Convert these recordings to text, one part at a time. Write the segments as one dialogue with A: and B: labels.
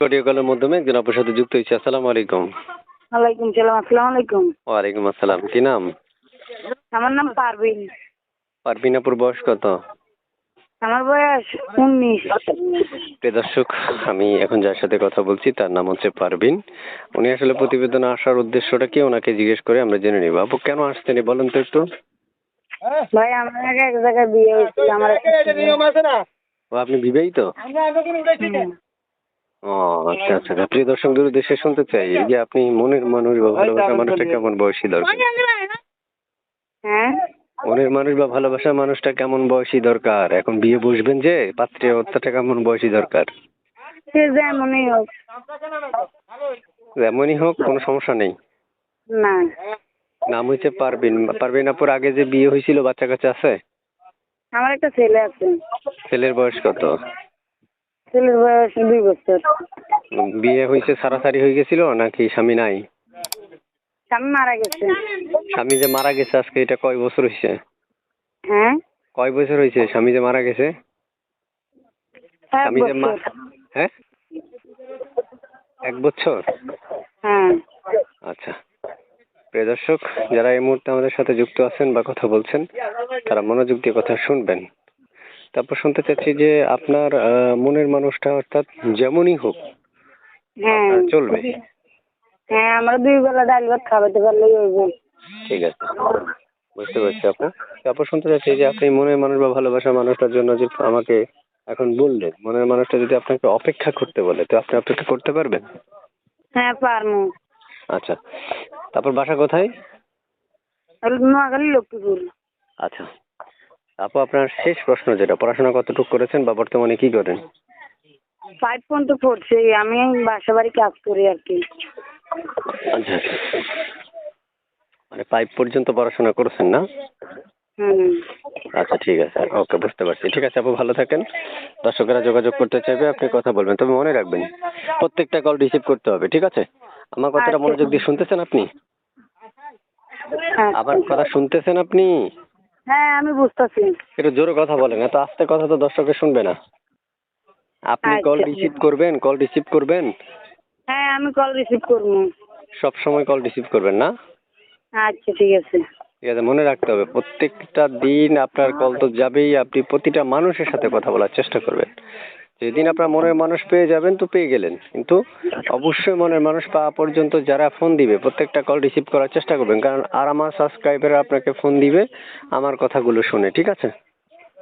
A: Audio কলের মাধ্যমে একজন আপনার সাথে যুক্ত হয়েছে। আসসালামু আলাইকুম।
B: ওয়ালাইকুম সালাম আসসালামু আলাইকুম।
A: ওয়ালাইকুম আসসালাম কি নাম?
B: আমার নাম পারভিন।
A: বয়স কত?
B: আমার বয়স উনিশ।
A: দর্শক আমি এখন যার সাথে কথা বলছি তার নাম হচ্ছে পারভিন। উনি আসলে প্রতিবেদনে আসার উদ্দেশ্যটা কি ওনাকে জিজ্ঞেস করে আমরা জেনে নিব। আপু কেন আসছেন বলেন তো একটু।
B: ভাই আমার এক জায়গায় বিয়ে হয়েছিল আমার
A: ও আপনি বিবাহিত। ও আচ্ছা আচ্ছা। আচ্ছা। প্রিয় দর্শক দেশে শুনতে চাই। এই যে আপনি মনের মানুষ বা ভালোবাসা মানুষটা কেমন বয়সী দরকার?
B: হ্যাঁ?
A: মনের মানুষ বা ভালোবাসা মানুষটা কেমন বয়সী দরকার? এখন বিয়ে বসবেন যে পাত্রে অর্থাৎ কেমন বয়সী দরকার?
B: সে যেমনই হোক।
A: যেমনই হোক কোনো সমস্যা নেই।
B: না।
A: নাম হচ্ছে পারবিন পারবিন আপুর আগে যে বিয়ে হয়েছিল বাচ্চা কাচ্চা আছে?
B: আমার একটা ছেলে আছে।
A: ছেলের বয়স কত?
B: ছেলের বয়স দুই বছর।
A: বিয়ে হয়েছে সারাসারি হয়ে গেছিল নাকি স্বামী নাই?
B: স্বামী মারা গেছে।
A: স্বামী যে মারা গেছে আজকে এটা কয় বছর হয়েছে
B: হ্যাঁ?
A: কয় বছর হয়েছে স্বামী যে মারা গেছে? স্বামী যে হ্যাঁ? এক বছর?
B: হ্যাঁ।
A: আচ্ছা। প্রিয় দর্শক যারা এই মুহূর্তে আমাদের সাথে যুক্ত আছেন বা কথা বলছেন তারা মনোযোগ দিয়ে কথা শুনবেন। তারপর শুনতে চাচ্ছি যে আপনার মনের মানুষটা অর্থাৎ যেমনই হোক
B: হ্যাঁ
A: চলবে।
B: হ্যাঁ আমরা দুই বেলা ডাল ভাত খাওয়াতে পারলেই হইব
A: ঠিক আছে। বুঝতে পারছি আপু তারপর শুনতে চাচ্ছি যে আপনি মনের মানুষ বা ভালোবাসার মানুষটার জন্য যে আমাকে এখন বললেন মনের মানুষটা যদি আপনাকে অপেক্ষা করতে বলে তো আপনি অপেক্ষা করতে পারবেন?
B: হ্যাঁ পারমু
A: আচ্ছা। তারপর বাসা কোথায়?
B: নোয়াখালী লক্ষ্মীপুর।
A: আচ্ছা। আপু আপনার শেষ প্রশ্ন যেটা পড়াশোনা কতটুকু করেছেন বা বর্তমানে কি করেন?
B: ফাইভ পর্যন্ত পড়ছে আমি বাসা বাড়ি কাজ করি আর কি।
A: আচ্ছা আচ্ছা মানে ফাইভ পর্যন্ত পড়াশোনা করেছেন না?
B: হুম।
A: আচ্ছা ঠিক আছে। ওকে বুঝতে পারছি। ঠিক আছে আপু ভালো থাকেন। দর্শকেরা যোগাযোগ করতে চাইবে আপনি কথা বলবেন। তবে মনে রাখবেন প্রত্যেকটা কল রিসিভ করতে হবে ঠিক আছে? আমার কথাটা
B: আচ্ছা।
A: মনোযোগ দিয়ে শুনতেছেন আপনি? আবার কথা শুনতেছেন আপনি?
B: হ্যাঁ আমি বুঝতেছি।
A: একটু জোরে কথা বলেন এত আস্তে কথা তো দর্শকে শুনবে না। আপনি কল
B: আচ্ছা।
A: রিসিভ করবেন কল রিসিভ করবেন?
B: হ্যাঁ আমি কল রিসিভ করব।
A: সব সময় কল রিসিভ করবেন না?
B: আচ্ছা ঠিক আছে।
A: ঠিক আছে মনে রাখতে হবে প্রত্যেকটা দিন আপনার কল তো যাবেই আপনি প্রতিটা মানুষের সাথে কথা বলার চেষ্টা করবেন। যেদিন আপনার মনের মানুষ পেয়ে যাবেন তো পেয়ে গেলেন। কিন্তু অবশ্যই মনের মানুষ পাওয়া পর্যন্ত যারা ফোন দিবে প্রত্যেকটা কল রিসিভ করার চেষ্টা করবেন। কারণ আর আমার সাবস্ক্রাইবাররা আপনাকে ফোন দিবে আমার কথাগুলো শুনে ঠিক আছে?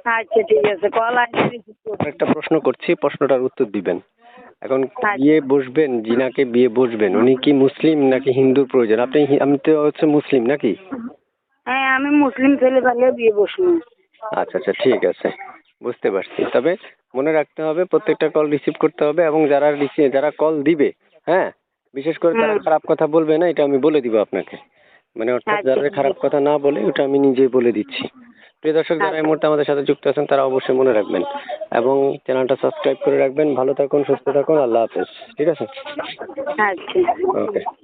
B: আচ্ছা ঠিক আছে। কল করব
A: একটা প্রশ্ন করছি প্রশ্নটার উত্তর দিবেন। এখন
B: আচ্ছা।
A: বিয়ে বসবেন জিনাকে বিয়ে বসবেন। উনি কি মুসলিম নাকি হিন্দুর প্রয়োজন? আপনি আমি তো হচ্ছে মুসলিম নাকি?
B: হ্যাঁ আমি মুসলিম ছেলে পারলে বিয়ে বসবো।
A: আচ্ছা আচ্ছা ঠিক আছে। বুঝতে পারছি। তবে মনে রাখতে হবে প্রত্যেকটা কল রিসিভ করতে হবে এবং যারা রিসিভ যারা কল দিবে হ্যাঁ? বিশেষ করে তারা খারাপ কথা বলবে না এটা আমি বলে দিব আপনাকে। মানে অর্থাৎ
B: আচ্ছা।
A: যারা খারাপ কথা না বলে ওটা আমি নিজেই বলে দিচ্ছি। প্রিয় দর্শক যারা এই মুহূর্তে আমাদের সাথে যুক্ত আছেন তারা অবশ্যই মনে রাখবেন এবং চ্যানেলটা সাবস্ক্রাইব করে রাখবেন। ভালো থাকুন সুস্থ থাকুন আল্লাহ হাফেজ। ঠিক আছে?
B: আচ্ছা।
A: ওকে।